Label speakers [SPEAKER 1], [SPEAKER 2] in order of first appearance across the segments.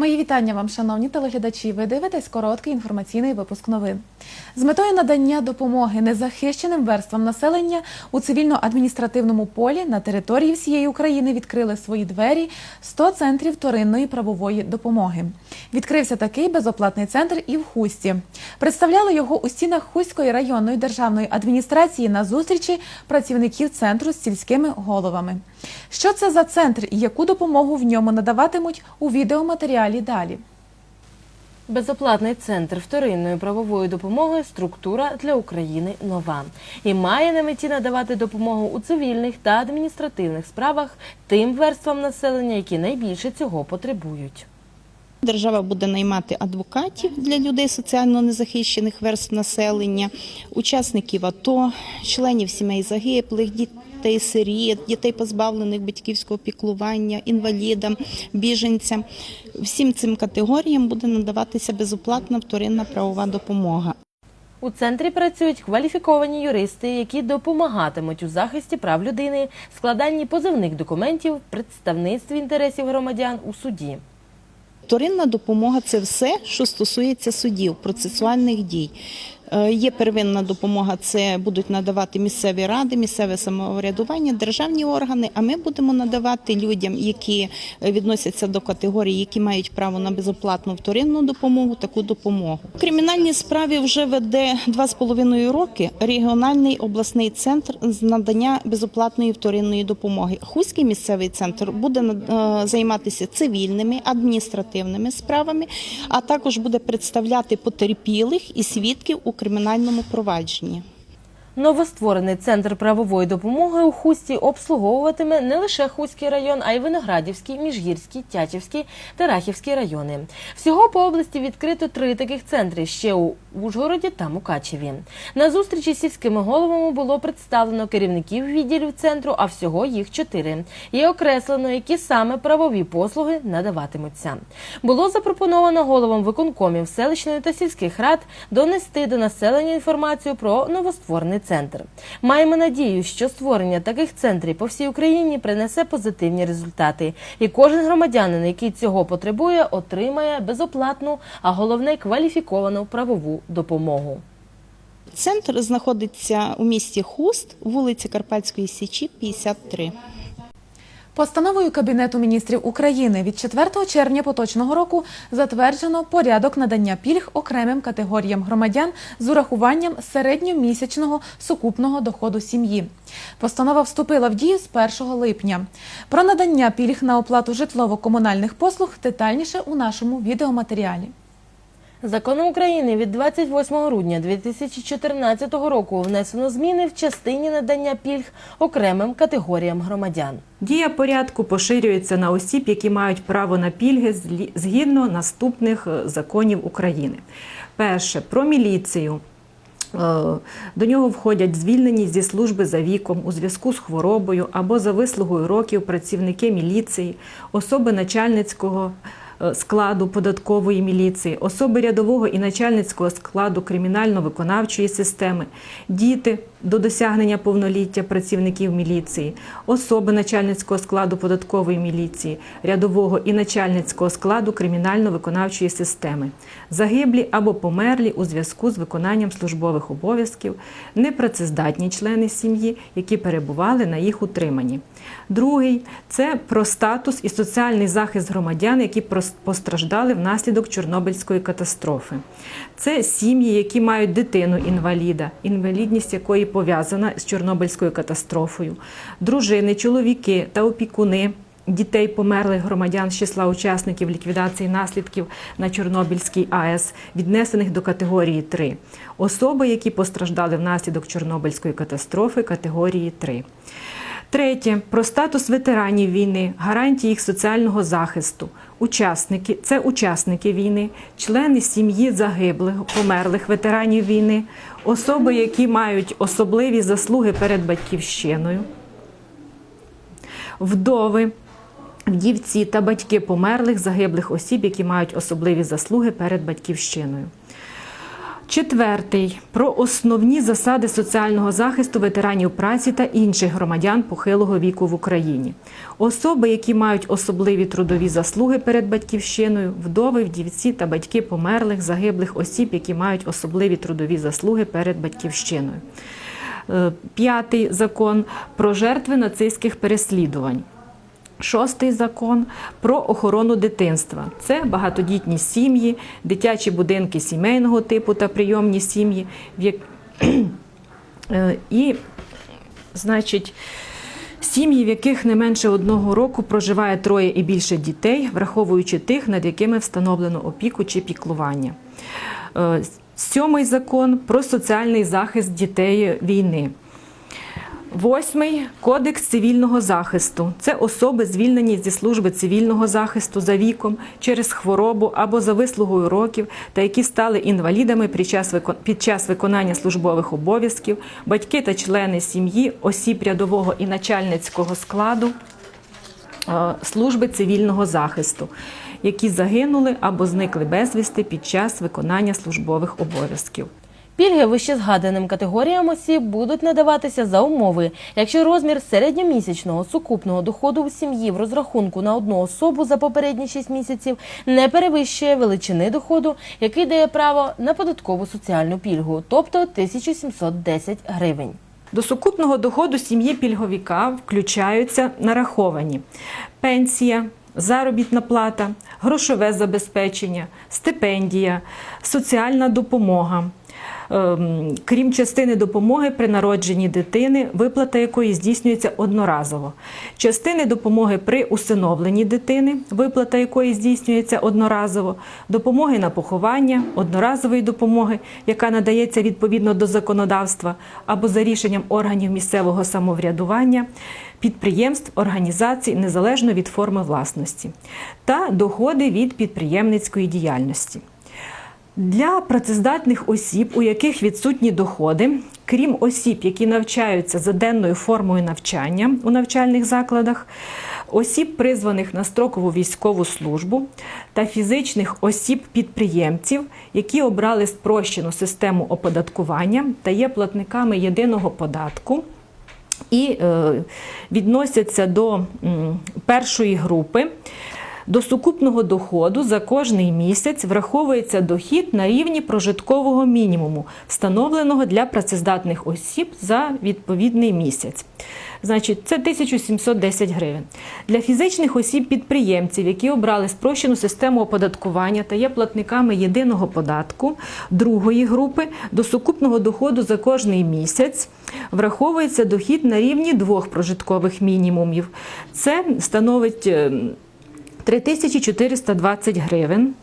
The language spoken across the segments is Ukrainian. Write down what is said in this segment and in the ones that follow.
[SPEAKER 1] Мої вітання вам, шановні телеглядачі. Ви дивитесь короткий інформаційний випуск новин. З метою надання допомоги незахищеним верствам населення у цивільно-адміністративному полі на території всієї України відкрили свої двері 100 центрів вторинної правової допомоги. Відкрився такий безоплатний центр і в Хусті. Представляли його у стінах Хуської районної державної адміністрації на зустрічі працівників центру з сільськими головами. Що це за центр і яку допомогу в ньому надаватимуть у відеоматеріалі далі.
[SPEAKER 2] Безоплатний центр вторинної правової допомоги структура для України нова і має на меті надавати допомогу у цивільних та адміністративних справах тим верствам населення, які найбільше цього потребують.
[SPEAKER 3] Держава буде наймати адвокатів для людей соціально незахищених верств населення, учасників АТО, членів сімей загиблих, дітей сиріт, дітей позбавлених батьківського піклування, інвалідам, біженцям. Всім цим категоріям буде надаватися безоплатна вторинна правова допомога.
[SPEAKER 2] У центрі працюють кваліфіковані юристи, які допомагатимуть у захисті прав людини, складанні позивних документів, представництві інтересів громадян у суді.
[SPEAKER 3] Вторинна допомога це все, що стосується судів, процесуальних дій. Е, Є первинна допомога, це будуть надавати місцеві ради, місцеве самоврядування, державні органи. А ми будемо надавати людям, які е, відносяться до категорії, які мають право на безоплатну вторинну допомогу, таку допомогу. У кримінальній справі вже веде два з половиною роки регіональний обласний центр з надання безоплатної вторинної допомоги. Хуський місцевий центр буде е, займатися цивільними адміністративними справами, а також буде представляти потерпілих і свідків у кримінальному провадженні.
[SPEAKER 2] Новостворений центр правової допомоги у Хусті обслуговуватиме не лише Хуський район, а й Виноградівський, Міжгірський, Тячівський та Рахівський райони. Всього по області відкрито три таких центри ще у Ужгороді та Мукачеві. На зустрічі з сільськими головами було представлено керівників відділів центру, а всього їх чотири. І окреслено, які саме правові послуги надаватимуться. Було запропоновано головам виконкомів селищної та сільських рад донести до населення інформацію про новостворений центр. Маємо надію, що створення таких центрів по всій Україні принесе позитивні результати, і кожен громадянин, який цього потребує, отримає безоплатну, а головне кваліфіковану правову допомогу.
[SPEAKER 3] Центр знаходиться у місті Хуст, вулиці Карпатської Січі, 53.
[SPEAKER 1] Постановою Кабінету міністрів України від 4 червня поточного року затверджено порядок надання пільг окремим категоріям громадян з урахуванням середньомісячного сукупного доходу сім'ї. Постанова вступила в дію з 1 липня. Про надання пільг на оплату житлово-комунальних послуг детальніше у нашому відеоматеріалі.
[SPEAKER 2] Законом України від 28 грудня 2014 року внесено зміни в частині надання пільг окремим категоріям громадян.
[SPEAKER 4] Дія порядку поширюється на осіб, які мають право на пільги згідно наступних е, законів України. Перше про міліцію. Е, До нього входять звільнені зі служби за віком у зв'язку з хворобою або за вислугою років працівники міліції, особи начальницького складу податкової міліції, особи рядового і начальницького складу кримінально-виконавчої системи, діти до досягнення повноліття працівників міліції, особи начальницького складу податкової міліції, рядового і начальницького складу кримінально-виконавчої системи, загиблі або померлі у зв'язку з виконанням службових обов'язків, непрацездатні члени сім'ї, які перебували на їх утриманні. Другий це про статус і соціальний захист громадян, які постраждали внаслідок Чорнобильської катастрофи. Це сім'ї, які мають дитину-інваліда, інвалідність якої пов'язана з Чорнобильською катастрофою, дружини, чоловіки та опікуни. Дітей померлих громадян з числа учасників ліквідації наслідків на Чорнобильській АЕС, віднесених до категорії 3. Особи, які постраждали внаслідок Чорнобильської катастрофи категорії 3. Третє про статус ветеранів війни, гарантії їх соціального захисту. Учасники це учасники війни, члени сім'ї загиблих, померлих ветеранів війни, особи, які мають особливі заслуги перед батьківщиною, вдови, вдівці та батьки померлих загиблих осіб, які мають особливі заслуги перед батьківщиною. Четвертий про основні засади соціального захисту ветеранів праці та інших громадян похилого віку в Україні. Особи, які мають особливі трудові заслуги перед батьківщиною, вдови, вдівці та батьки померлих, загиблих осіб, які мають особливі трудові заслуги перед батьківщиною. Е, П'ятий закон про жертви нацистських переслідувань. Шостий закон про охорону дитинства. Це багатодітні сім'ї, дитячі будинки сімейного типу та прийомні сім'ї. Е, І, значить, сім'ї, в яких не менше одного року проживає троє і більше дітей, враховуючи тих, над якими встановлено опіку чи піклування. Е, Сьомий закон про соціальний захист дітей війни. Восьмий кодекс цивільного захисту. Це особи, звільнені зі служби цивільного захисту за віком через хворобу або за вислугою років, та які стали інвалідами під час, виконання службових обов'язків, батьки та члени сім'ї, осіб рядового і начальницького складу е, служби цивільного захисту, які загинули або зникли безвісти під час виконання службових обов'язків.
[SPEAKER 2] Пільги вище згаданим категоріям осіб будуть надаватися за умови, якщо розмір середньомісячного сукупного доходу у сім'ї в розрахунку на одну особу за попередні 6 місяців не перевищує величини доходу, який дає право на податкову соціальну пільгу, тобто 1710 гривень.
[SPEAKER 4] До сукупного доходу сім'ї пільговіка включаються нараховані пенсія, заробітна плата, грошове забезпечення, стипендія, соціальна допомога. Ем, Крім частини допомоги при народженні дитини, виплата якої здійснюється одноразово, частини допомоги при усиновленні дитини, виплата якої здійснюється одноразово, допомоги на поховання, одноразової допомоги, яка надається відповідно до законодавства або за рішенням органів місцевого самоврядування, підприємств, організацій незалежно від форми власності, та доходи від підприємницької діяльності. Для працездатних осіб, у яких відсутні доходи, крім осіб, які навчаються за денною формою навчання у навчальних закладах, осіб, призваних на строкову військову службу, та фізичних осіб-підприємців, які обрали спрощену систему оподаткування та є платниками єдиного податку і е, відносяться до м, першої групи. До сукупного доходу за кожний місяць враховується дохід на рівні прожиткового мінімуму, встановленого для працездатних осіб за відповідний місяць. Значить, це 1710 гривень. Для фізичних осіб-підприємців, які обрали спрощену систему оподаткування та є платниками єдиного податку другої групи, до сукупного доходу за кожний місяць враховується дохід на рівні двох прожиткових мінімумів. Це становить е, 3420 гривень.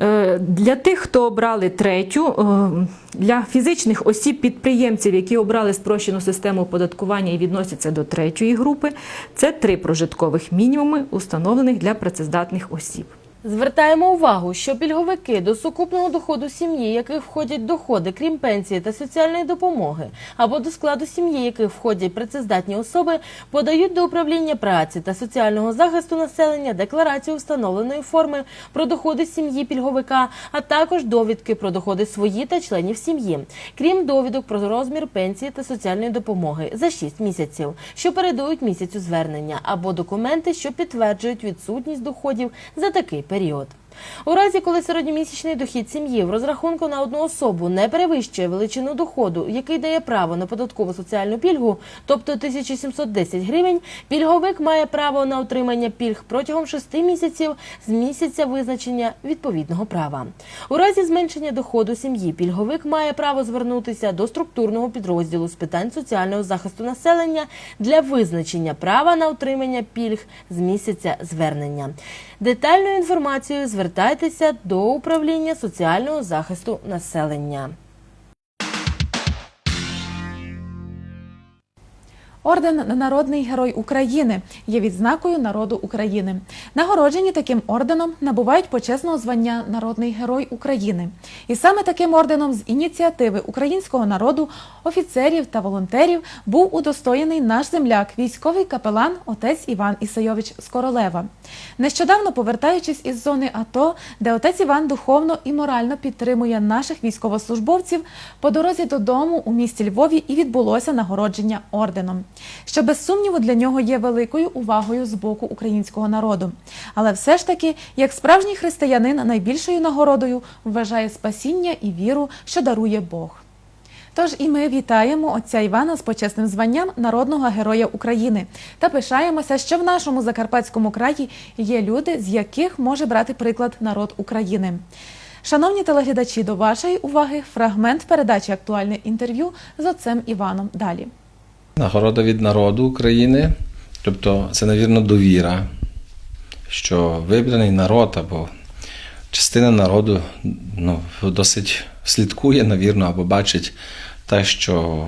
[SPEAKER 4] Е, Для тих, хто обрали третю, е, для фізичних осіб-підприємців, які обрали спрощену систему оподаткування і відносяться до третьої групи, це три прожиткових мінімуми, установлених для працездатних осіб.
[SPEAKER 2] Звертаємо увагу, що пільговики до сукупного доходу сім'ї, яких входять доходи, крім пенсії та соціальної допомоги, або до складу сім'ї, яких входять працездатні особи, подають до управління праці та соціального захисту населення декларацію встановленої форми про доходи сім'ї пільговика, а також довідки про доходи свої та членів сім'ї, крім довідок про розмір пенсії та соціальної допомоги за 6 місяців, що передують місяцю звернення, або документи, що підтверджують відсутність доходів за такий період. У разі, коли середньомісячний дохід сім'ї в розрахунку на одну особу не перевищує величину доходу, який дає право на податкову соціальну пільгу, тобто 1710 гривень, пільговик має право на отримання пільг протягом 6 місяців з місяця визначення відповідного права. У разі зменшення доходу сім'ї пільговик має право звернутися до структурного підрозділу з питань соціального захисту населення для визначення права на отримання пільг з місяця звернення. Детальною інформацією звертайтеся до управління соціального захисту населення.
[SPEAKER 1] Орден Народний Герой України є відзнакою народу України. Нагороджені таким орденом набувають почесного звання Народний Герой України. І саме таким орденом з ініціативи українського народу, офіцерів та волонтерів був удостоєний наш земляк, військовий капелан отець Іван Ісайович Скоролева. Нещодавно повертаючись із зони АТО, де отець Іван духовно і морально підтримує наших військовослужбовців, по дорозі додому у місті Львові і відбулося нагородження орденом, що без сумніву для нього є великою увагою з боку українського народу. Але все ж таки, як справжній християнин, найбільшою нагородою вважає спасіння і віру, що дарує Бог. Тож і ми вітаємо отця Івана з почесним званням народного героя України та пишаємося, що в нашому закарпатському краї є люди, з яких може брати приклад народ України. Шановні телеглядачі, до вашої уваги фрагмент передачі актуальне інтерв'ю з отцем Іваном. Далі.
[SPEAKER 5] Нагорода від народу України, тобто це, навірно, довіра, що вибраний народ або частина народу ну, досить слідкує, навірно, або бачить те, що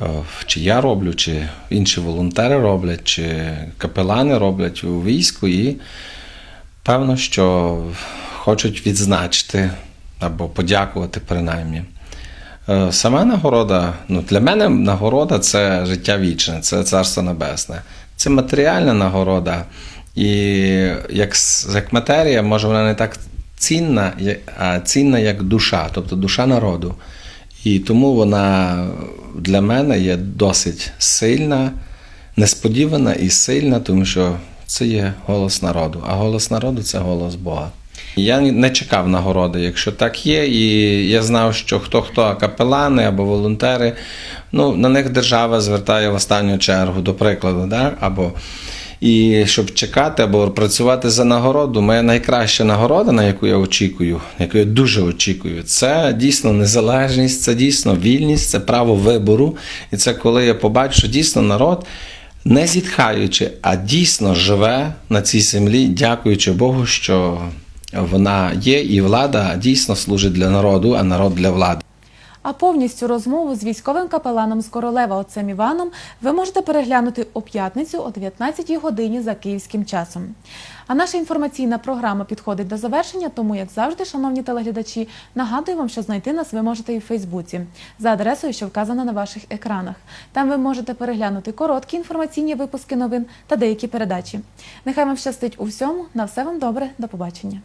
[SPEAKER 5] е, чи я роблю, чи інші волонтери роблять, чи капелани роблять у війську, і певно, що хочуть відзначити або подякувати принаймні. Е, Сама нагорода, ну для мене нагорода це життя вічне, це царство небесне. Це матеріальна нагорода. І як, як матерія, може вона не так цінна, а цінна як душа, тобто душа народу. І тому вона для мене є досить сильна, несподівана і сильна, тому що це є голос народу, а голос народу це голос Бога. Я не чекав нагороди, якщо так є, і я знав, що хто хто капелани або волонтери, ну на них держава звертає в останню чергу, до прикладу, да? або і щоб чекати або працювати за нагороду, моя найкраща нагорода, на яку я очікую, яку я дуже очікую, це дійсно незалежність, це дійсно вільність, це право вибору. І це коли я побачу, що дійсно народ не зітхаючи, а дійсно живе на цій землі, дякуючи Богу, що вона є, і влада дійсно служить для народу, а народ для влади.
[SPEAKER 1] А повністю розмову з військовим капеланом з Королева отцем Іваном ви можете переглянути у п'ятницю о 19-й годині за київським часом. А наша інформаційна програма підходить до завершення, тому, як завжди, шановні телеглядачі, нагадую вам, що знайти нас ви можете і в Фейсбуці за адресою, що вказана на ваших екранах. Там ви можете переглянути короткі інформаційні випуски новин та деякі передачі. Нехай вам щастить у всьому. На все вам добре. До побачення.